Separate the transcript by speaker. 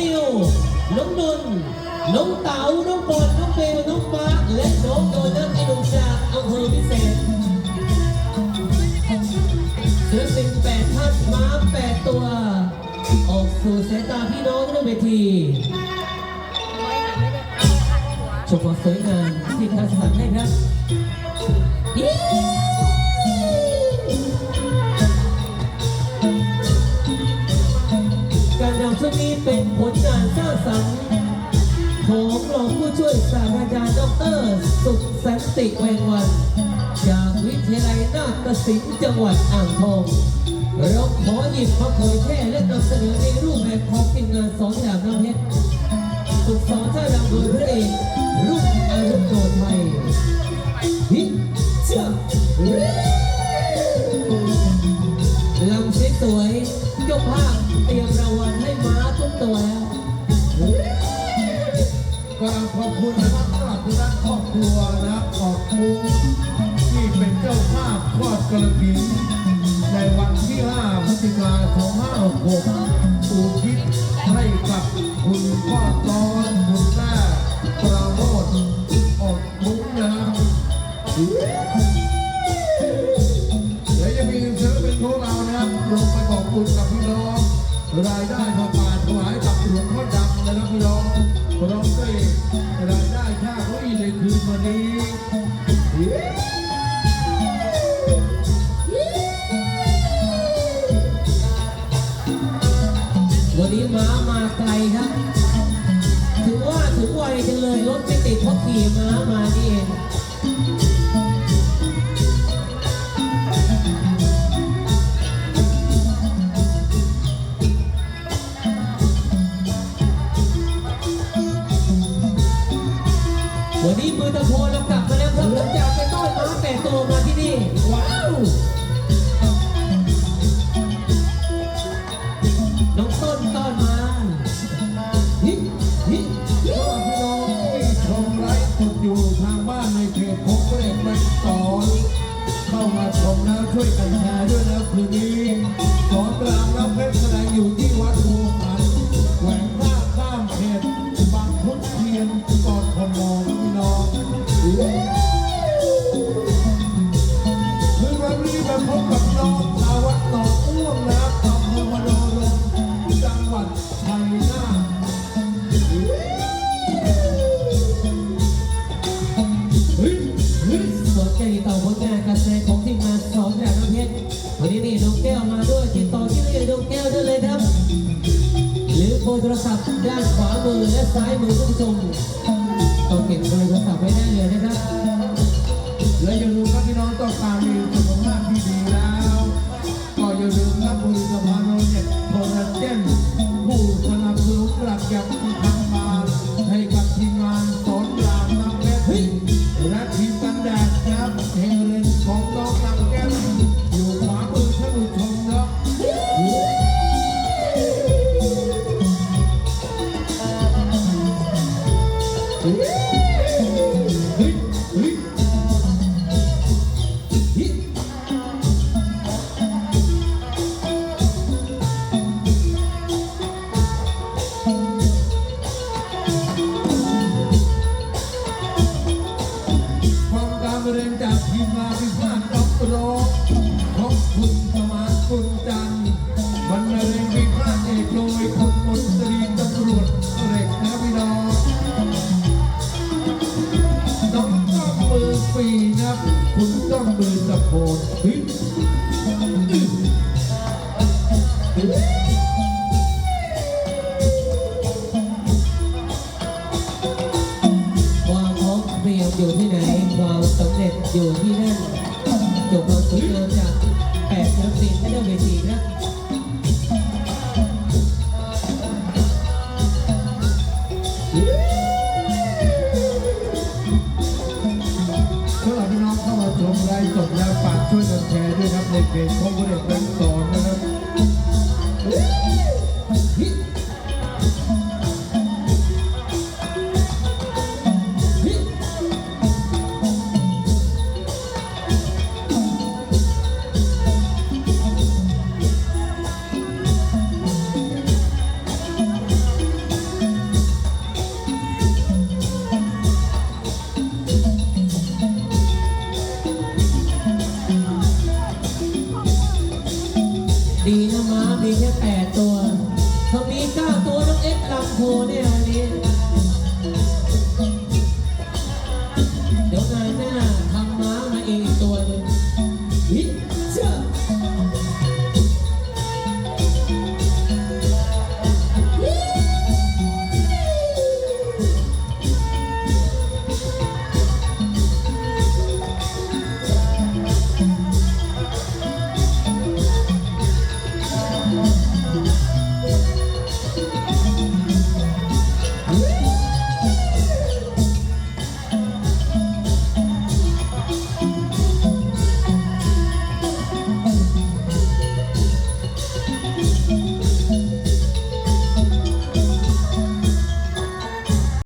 Speaker 1: นิว น้องนนท์น้องเต๋าน้องปอลน้องเบลน้องฟ้า และน้องโดนัทไอ้ดวงจากอำเภอพิเศษเศิลปินแปดทัาม้าแปดตัว ออกสู่สายตาพี่น้องที่เวทีชมความสวยงามที่ทัศน์ให้ครับ นี้เป็นผลงานสร้างสรรค์ของรองผู้ช่วยศาสตราจารย์ดร สุขสันติแวงวัน จากวิทยาลัยนาฏศิลป์จังหวัดอ่างทองเราขอหยิบมาเผยแพร่และนำเสนอในรูปแบบของทีมงานสองอย่างน้ำเพชรฝึกสอนท่ารำโดยพระเอก ก็
Speaker 2: ขอบคุณนะครับสำหรับทุกท่านครอบครัวนะขอบคุณที่เป็นเจ้าภาพทอดกระถิ่นในวันที่5พฤศจิกายน2566อุทิศให้กับคุณพ่อตอนคุณแม่ปราโมทอดมุ้งนะครับเดี๋ยวจะมีศิลปินของเรานะครับลงไปบอกบุญกับพี่น้องรายได้พอป่าถวายกับหลวงพ่อดำนะครับพี่น้องพร้อม ด้วยรายได้ค่าเก้าอี้ในคืนวันนี้
Speaker 1: วันนี้ม้ามาไกลครับถึงว่าถึงวัยจังเลยรถไม่ติดเพราะขี่ม้ามา วันนี้มือตะโพนเรากลับมาแล้วครับหลังจากไปต้อนม้าแปดตัวมาที่นี่ ว้าว น้องต้นต้อนมาฮิฮิ
Speaker 2: สำหรับพี่น้องที่ชมไลฟ์สดอยู่ทางบ้านในเของพระเอกเป็นสอนเข้ามาชมแล้วช่วยกันแชร์ โทร
Speaker 1: ศัพท์ด้านขวามือและซ้ายมือท่านผู้ชมก็เก็บเบอร์โทรศัพท์ไว้ได้เลยนะครับ
Speaker 2: และอย่าลืมครับพี่น้องต้องการมีสุขภาพที่ดีแล้ว ก็อย่าลืมรับผลิตภัณฑ์โรเจ็ตโคลลาเจนผู้สนับสนุนหลักอย่าง โพนเฮ้ย
Speaker 1: ความพร้อมเพรียงอยู่ที่ไหน ความสำเร็จอยู่ที่นั่นจบความสวยงามจากแปดศิลปินและเดินเวทีครั
Speaker 2: ฝากช่วยกันแชร์ด้วยครับในเพจของพระเอกเป็นสอนนะครับ
Speaker 1: ก้าตัวน้องเอ็กซ์ลำโพเนี่ยวันนี้